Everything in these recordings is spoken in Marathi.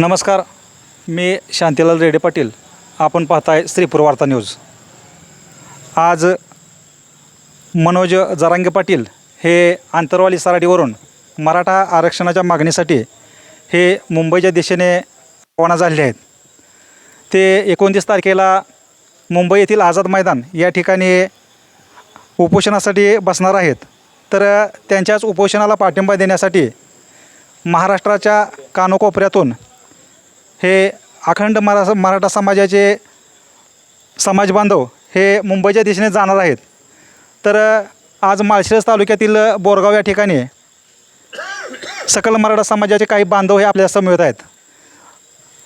नमस्कार मी शांतीलाल रेडे पाटील. आपण पाहताय श्रीपूर वार्ता न्यूज. आज मनोज जरांगे पाटील हे आंतरवाली सराटीवरून मराठा आरक्षणाच्या मागणीसाठी हे मुंबईच्या दिशेने रवाना झाले आहेत. ते एकोणतीस तारखेला मुंबई येथील आझाद मैदान या ठिकाणी उपोषणासाठी बसणार आहेत. तर त्यांच्याच उपोषणाला पाठिंबा देण्यासाठी महाराष्ट्राच्या कानोकोपऱ्यातून हे अखंड मरा मराठा समाजाचे समाज बांधव हे मुंबईच्या दिशेने जाणार आहेत. तर आज माळशिरस तालुक्यातील बोरगाव या ठिकाणी सकल मराठा समाजाचे काही बांधव हे आपल्या समवेत आहेत.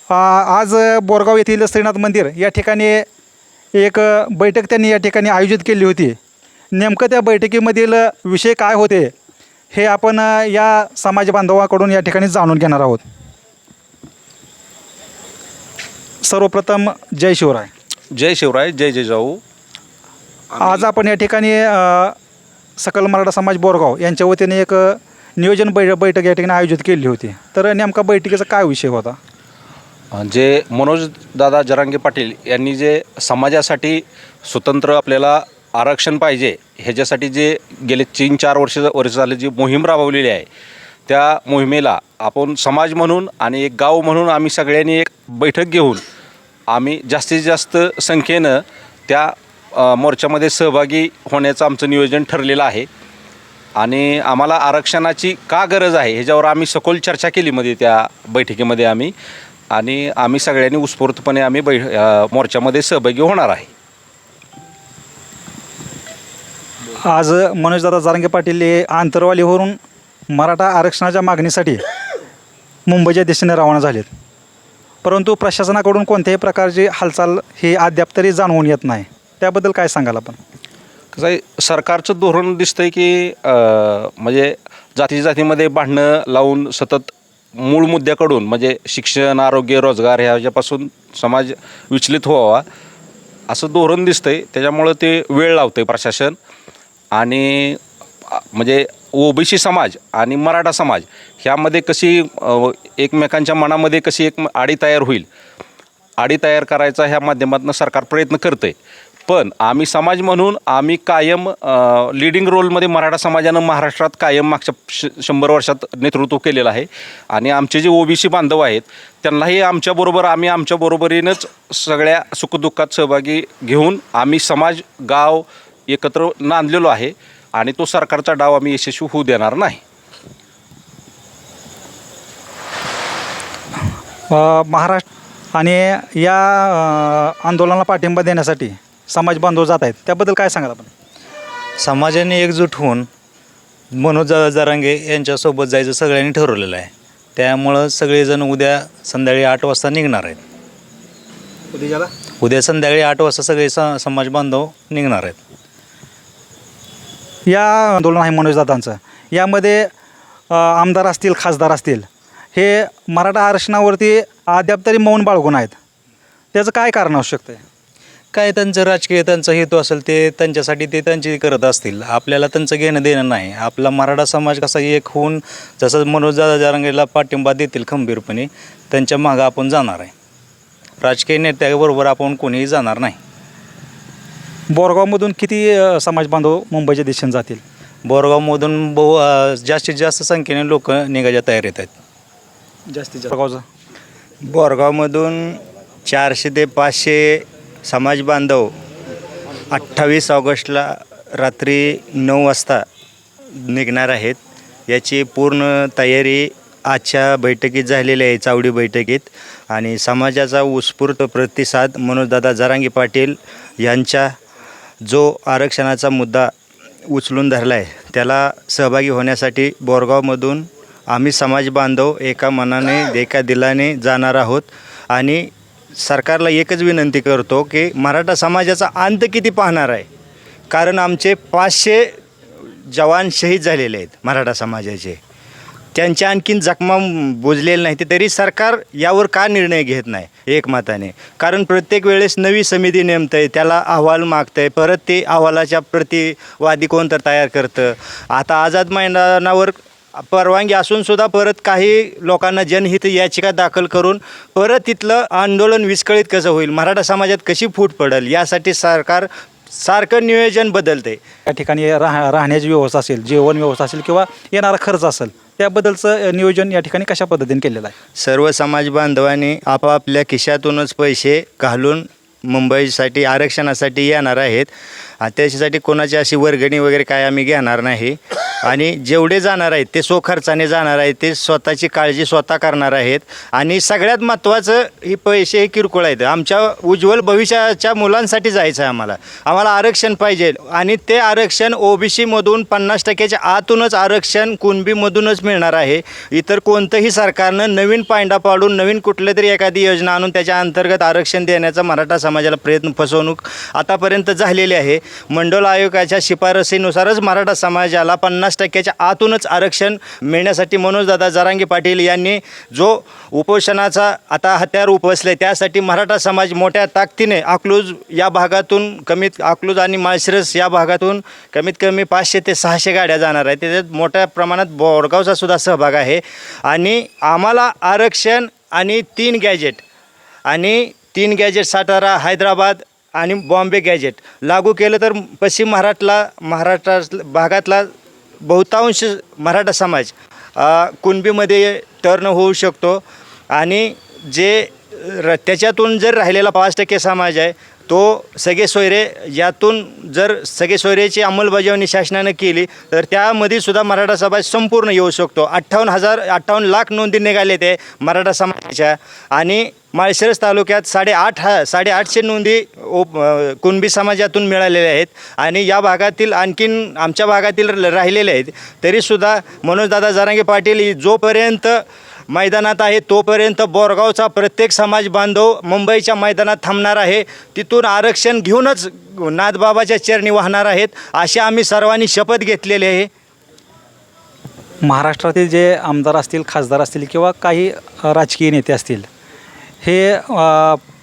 आज बोरगाव येथील श्रीनाथ मंदिर या ठिकाणी एक बैठक त्यांनी या ठिकाणी आयोजित केली होती. नेमकं त्या बैठकीमधील विषय काय होते हे आपण या समाज बांधवाकडून या ठिकाणी जाणून घेणार आहोत. सर्वप्रथम जय शिवराय. जय शिवराय जय जय जाऊ. आज आपण या ठिकाणी अ, सकल मराठा समाज बोरगाव यांच्या वतीने एक अ, नियोजन बै बैठक या ठिकाणी आयोजित केली होती. तर नेमका बैठकीचा काय विषय होता? जे मनोज दादा जरांगे पाटील यांनी जे समाजासाठी स्वतंत्र आपल्याला आरक्षण पाहिजे ह्याच्यासाठी जे गेले तीन चार वर्ष वर्ष झाले जी मोहीम राबवलेली आहे त्या मोहिमेला आपण समाज म्हणून आणि एक गाव म्हणून आम्ही सगळ्यांनी एक बैठक घेऊन आम्ही जास्तीत जास्त संख्येनं त्या मोर्चामध्ये सहभागी होण्याचं आमचं नियोजन ठरलेलं आहे. आणि आम्हाला आरक्षणाची का गरज आहे ह्याच्यावर आम्ही सखोल चर्चा केली मध्ये त्या बैठकीमध्ये आम्ही. आणि आम्ही सगळ्यांनी उत्स्फूर्तपणे आम्ही बै मोर्चामध्ये सहभागी होणार आहे. आज मनोजदादा जारंगे पाटील हे आंतरवालीवरून मराठा आरक्षणाच्या मागणीसाठी मुंबईच्या दिशेने रवाना झालेत. परंतु प्रशासनाकडून कोणत्याही प्रकारची हालचाल ही अद्याप तरी जाणवून येत नाही. त्याबद्दल काय सांगाल आपण? कसं आहे सरकारचं धोरण दिसतं आहे की म्हणजे जाती जातीमध्ये भांडणं लावून सतत मूळ मुद्द्याकडून म्हणजे शिक्षण आरोग्य रोजगार ह्याच्यापासून समाज विचलित व्हावा असं धोरण दिसतं आहे त्याच्यामुळं ते वेळ लावतं आहे प्रशासन आणि म्हणजे ओबीसी समाज आणि मराठा समाज ह्यामध्ये कशी एकमेकांच्या मनामध्ये कशी एक आडी तयार होईल? आडी तयार करायचा ह्या माध्यमातून सरकार प्रयत्न करतं आहे पण आम्ही समाज म्हणून आम्ही कायम लिडिंग रोलमध्ये मराठा समाजानं महाराष्ट्रात कायम मागच्या श शंभर वर्षात नेतृत्व केलेलं आहे. आणि आमचे जे ओबीसी बांधव आहेत त्यांनाही आमच्याबरोबर आम्ही आमच्याबरोबरीनंच सगळ्या सुखदुःखात सहभागी घेऊन आम्ही समाज गाव एकत्र नांदलेलो आहे. आणि तो सरकारचा डाव आम्ही यशस्वी होऊ देणार नाही. महाराष्ट्र आणि या आंदोलनाला पाठिंबा देण्यासाठी समाज बांधव जात आहेत. त्याबद्दल काय सांगाल आपण? समाजाने एकजूट होऊन मनोज दादा जरांगे यांच्यासोबत जायचं सगळ्यांनी ठरवलेलं आहे. त्यामुळं सगळेजण उद्या संध्याकाळी आठ वाजता निघणार आहेत. उद्याला उद्या संध्याकाळी आठ वाजता सगळे स समाज बांधव निघणार आहेत. या आंदोलन आहे मनोजदादांचं यामध्ये आमदार असतील खासदार असतील हे मराठा आरक्षणावरती अद्याप तरी मौन बाळगून आहेत. त्याचं काय कारण असू शकतं काय त्यांचं राजकीय त्यांचा हेतू असेल ते त्यांच्यासाठी ते त्यांची करत असतील. आपल्याला त्यांचं घेणं देणं नाही. आपला मराठा समाज कसा एक होऊन जसं मनोज दादा जरांगेला पाठिंबा देतील खंबीरपणे त्यांच्या मागं आपण जाणार आहे. राजकीय नेत्याबरोबर आपण कोणीही जाणार नाही. बोरगावमधून किती अ, समाज बांधव मुंबईच्या दिशेने जातील? बोरगावमधून बहु अ, जास्तीत जास्त संख्येने लोक निघायच्या तयारीत आहेत. जास्तीत जास्त. बोरगावचं? बोरगावमधून चारशे ते पाचशे समाज बांधव अठ्ठावीस ऑगस्टला रात्री नऊ वाजता निघणार आहेत. याची पूर्ण तयारी आजच्या बैठकीत झालेली आहे चावडी बैठकीत. आणि समाजाचा उत्स्फूर्त प्रतिसाद मनोजदादा जरांगी पाटील यांच्या जो आरक्षणाचा मुद्दा उचलून धरला आहे त्याला सहभागी होण्यासाठी बोरगावमधून आम्ही समाज बांधव एका मनाने एका दिलाने जाणार आहोत आणि सरकारला एकच विनंती करतो की मराठा समाजाचा अंत किती पाहणार आहे? कारण आमचे पाचशे जवान शहीद झालेले आहेत मराठा समाजाचे. त्यांच्या आणखीन जखमा बुजलेल्या नाही ते तरी सरकार यावर का निर्णय घेत नाही? एकमताने. कारण प्रत्येक वेळेस नवी समिती नेमतं आहे त्याला अहवाल मागतं आहे परत ते अहवालाच्या प्रतिवादी कोण तर तयार करतं? आता आझाद मैदानावर परवानगी असूनसुद्धा परत काही लोकांना जनहित याचिका दाखल करून परत तिथलं आंदोलन विस्कळीत कसं होईल? मराठा समाजात कशी फूट पडेल? यासाठी सरकार सारखं नियोजन बदलते या ठिकाणी राह राहण्याची व्यवस्था असेल जेवण व्यवस्था असेल किंवा येणारा खर्च असेल त्याबद्दलचं नियोजन या ठिकाणी कशा पद्धतीने केलेलं आहे? सर्व समाज बांधवांनी आपापल्या खिशातूनच पैसे घालून मुंबईसाठी आरक्षणासाठी येणार आहेत. आणि त्याच्यासाठी कोणाची अशी वर्गणी वगैरे काय आम्ही घेणार नाही. आणि जेवढे जाणार आहेत ते स्वखर्चाने जाणार आहेत ते स्वतःची काळजी स्वतः करणार आहेत. आणि सगळ्यात महत्त्वाचं ही पैसे हे किरकोळ आहेत. आमच्या उज्ज्वल भविष्याच्या मुलांसाठी जायचं आहे आम्हाला. आम्हाला आरक्षण पाहिजे. आणि ते आरक्षण ओबीसीमधून पन्नास टक्क्याच्या आतूनच आरक्षण कुणबीमधूनच मिळणार आहे. इतर कोणतंही सरकारनं नवीन पायंडा पाडून नवीन कुठलं तरी एखादी योजना आणून त्याच्या अंतर्गत आरक्षण देण्याचा मराठा समाजाला प्रयत्न फसवणूक आतापर्यंत झालेली आहे. मंडल आयोगाच्या शिफारसीनुसारच मराठा समाजाला पन्नास टक्क्याच्या आतूनच आरक्षण मिळण्यासाठी मनोजदादा जरांगे पाटील यांनी जो उपोषणाचा आता हत्यार उपसले त्यासाठी मराठा समाज मोठ्या ताकदीने अकलूज या भागातून कमीत अकलूज आणि माळशिरस या भागातून कमीत कमी पाचशे ते सहाशे गाड्या जाणार आहेत. त्याच्यात मोठ्या प्रमाणात बोरगावचा सुद्धा सहभाग आहे. आणि आम्हाला आरक्षण आणि तीन गॅजेट आणि तीन गॅजेट सातारा हैदराबाद आणि बॉम्बे गॅजेट लागू केलं तर पश्चिम महाराष्ट्राला महाराष्ट्रा भागातला बहुतांश मराठा समाज कुणबीमध्ये टर्न होऊ शकतो. आणि जे र त्याच्यातून जर राहिलेला पाच टक्के समाज आहे तो सगळे सोयरे यातून जर सगळे सोयरेची अंमलबजावणी शासनानं केली तर त्यामध्ये सुद्धा मराठा समाज संपूर्ण येऊ शकतो. अठ्ठावन्न हजार अठ्ठावन्न लाख नोंदी निघाले ते मराठा समाजाच्या. आणि माळशिरस तालुक्यात साडेआठ हा साडेआठशे नोंदी ओप कुणबी समाजातून मिळालेल्या आहेत. आणि या भागातील आणखीन आमच्या भागातील र- राहिलेले आहेत. तरीसुद्धा मनोजदादा जरांगे पाटील जोपर्यंत मैदानात आहे. तोपर्यंत बोरगावचा प्रत्येक समाज बांधव मुंबईच्या मैदानात थांबणार आहे. तिथून आरक्षण घेऊनच नाथबाबाच्या चरणी वाहणार आहेत. अशी आम्ही सर्वांनी शपथ घेतलेली आहे. महाराष्ट्रातील जे आमदार असतील खासदार असतील किंवा काही राजकीय नेते असतील हे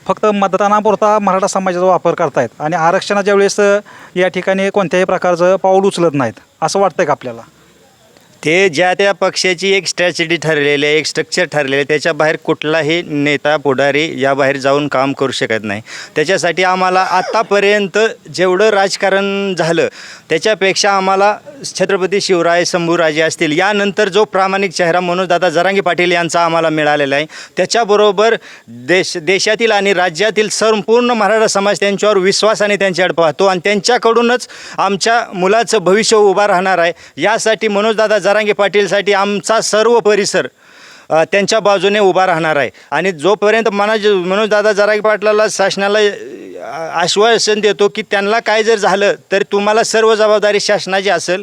फक्त मतदानापुरता मराठा समाजाचा वापर करतायत आणि आरक्षणाच्या वेळेस या ठिकाणी कोणत्याही प्रकारचं पाऊल उचलत नाहीत. असं वाटतं का आपल्याला? ते ज्या त्या पक्षाची एक स्ट्रॅटेजी ठरलेली आहे एक स्ट्रक्चर ठरलेलं आहे त्याच्या बाहेर कुठलाही नेता पुढारी याबाहेर जाऊन काम करू शकत नाही. त्याच्यासाठी आम्हाला आत्तापर्यंत जेवढं राजकारण झालं त्याच्यापेक्षा आम्हाला छत्रपती शिवराय शंभूराजे असतील यानंतर जो प्रामाणिक चेहरा मनोजदादा जरांगी पाटील यांचा आम्हाला मिळालेला आहे त्याच्याबरोबर देश देशातील आणि राज्यातील संपूर्ण मराठा समाज त्यांच्यावर विश्वासाने त्यांच्याकडे पाहतो आणि त्यांच्याकडूनच आमच्या मुलाचं भविष्य उभा राहणार आहे. यासाठी मनोजदादा जरांगे पाटीलसाठी आमचा सर्व परिसर त्यांच्या बाजूने उभा राहणार आहे. आणि जोपर्यंत मनोज मनोजदादा जरांगे पाटलाला शासनाला आश्वासन देतो की त्यांना काय जर झालं तर तुम्हाला सर्व जबाबदारी शासनाची असेल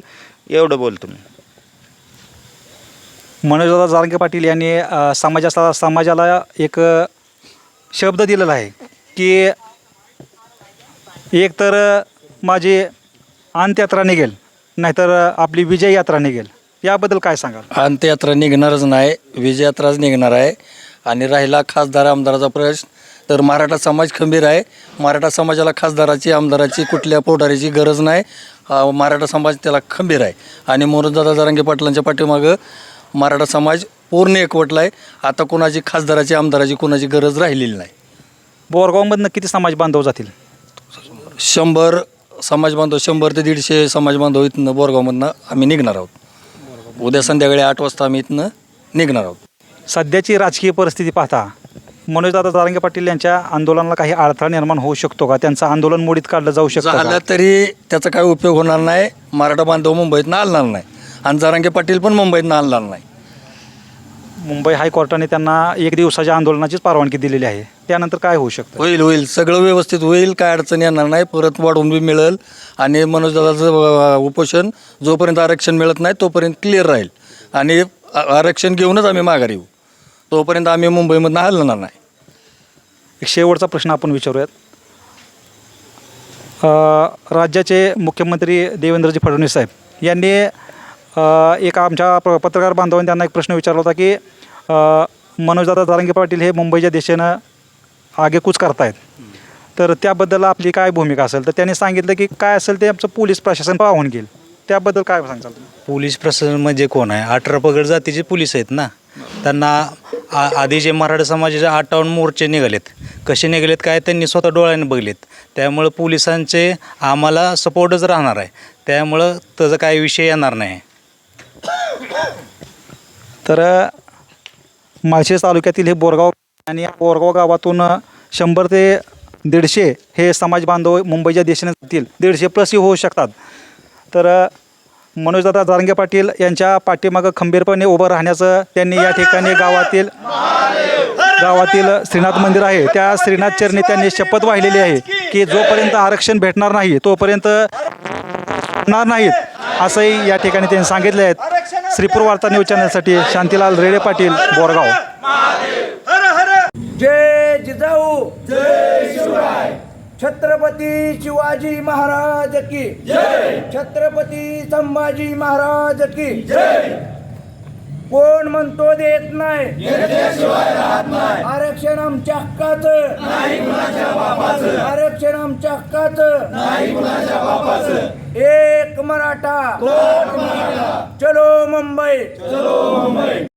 एवढं बोलतो मी. मनोजदादा जारंगे पाटील यांनी समाजाचा समाजाला एक शब्द दिलेला आहे की एक तर माझी अंत्ययात्रा निघेल नाहीतर आपली विजय यात्रा निघेल. याबद्दल काय सांगाल? अंत्ययात्रा निघणारच नाही विजयात्राच निघणार आहे. आणि राहिला खासदार आमदाराचा प्रश्न तर मराठा समाज खंबीर आहे. मराठा समाजाला खासदाराची आमदाराची कुठल्या पोटारीची गरज नाही. हा मराठा समाज त्याला खंबीर आहे. आणि मोरदादा जरांगे पाटलांच्या पाठीमागं मराठा समाज पूर्ण एकवटला आहे. आता कोणाची खासदाराची आमदाराची कोणाची गरज राहिलेली नाही. बोरगावमधनं किती समाज बांधव जातील? शंभर समाज बांधव शंभर ते दीडशे समाज बांधव इथनं बोरगावमधनं आम्ही निघणार आहोत. उद्या संध्याकाळी आठ वाजता आम्ही इथनं निघणार आहोत. सध्याची राजकीय परिस्थिती पाहता मनोजदादा जारंगे पाटील यांच्या आंदोलनाला काही अडथळा निर्माण होऊ शकतो का? त्यांचं आंदोलन मोडीत काढलं जाऊ शकतं का? तरी त्याचा काही उपयोग होणार नाही. मराठा बांधव मुंबईतनं आणणार नाही. आणि जरांगे पाटील पण मुंबईतनं आणणार नाही. मुंबई हायकोर्टाने त्यांना एक दिवसाच्या आंदोलनाचीच परवानगी दिलेली आहे. त्यानंतर काय होऊ शकतं? होईल होईल. सगळं व्यवस्थित होईल. काय अडचण येणार नाही. परत वाढवून बी मिळेल. आणि मनोजदादाचं उपोषण जोपर्यंत आरक्षण मिळत नाही तोपर्यंत क्लिअर राहील. आणि आ- आरक्षण घेऊनच आम्ही माघारी येऊ. तोपर्यंत आम्ही मुंबईमधनं हलणार नाही. एक शेवटचा प्रश्न आपण विचारूयात. अ, राज्याचे मुख्यमंत्री देवेंद्रजी फडणवीस साहेब यांनी एक आमच्या प- पत्रकार बांधवांनी त्यांना एक प्रश्न विचारला होता की मनोजदादा जारंगे पाटील हे मुंबईच्या दिशेनं आगेकूच करतायत. तर त्याबद्दल आपली काय भूमिका असेल? तर त्यांनी सांगितलं की काय असेल ते आमचं पोलीस प्रशासन पाहून घेईल. त्याबद्दल काय सांगाल पोलीस प्रशासन म्हणजे कोण आहे? अठरा पगड जातीचे पोलीस आहेत ना. त्यांना आ- आधी जे मराठा समाजाचे अठ्ठावन्न मोर्चे निघालेत. कसे निघालेत काय त्यांनी स्वतः डोळ्याने बघलेत. त्यामुळं पोलिसांचे आम्हाला सपोर्टच राहणार आहे. त्यामुळं त्याचा काय विषय येणार नाही. तर माळशेज तालुक्यातील हे बोरगाव आणि या बोरगाव गावातून शंभर ते दीडशे हे समाज बांधव मुंबईच्या दिशेने जातील. दीडशे प्लसही होऊ शकतात. तर मनोजदादा जारंगे पाटील यांच्या पाठीमागं खंबीरपणे उभं राहण्याचं त्यांनी या ठिकाणी गावातील गावातील श्रीनाथ मंदिर आहे. त्या श्रीनाथ चरणी त्यांनी शपथ वाहिलेली आहे की जोपर्यंत आरक्षण भेटणार नाही तोपर्यंत होणार नाहीत असंही या ठिकाणी त्यांनी सांगितले आहेत श्रीपूर वार्ता न्यूज चॅनलसाठी शांतीलाल रेडे पाटील बोरगाव. जय जिजाऊ. जय शिवराय छत्रपती शिवाजी महाराज की. जय. छत्रपती संभाजी महाराज की. जय कोण म्हणतो देत नाही. आरक्षण आमच्या हक्काचं. आरक्षण आमच्या हक्काचं. एक मराठा. चलो मुंबई.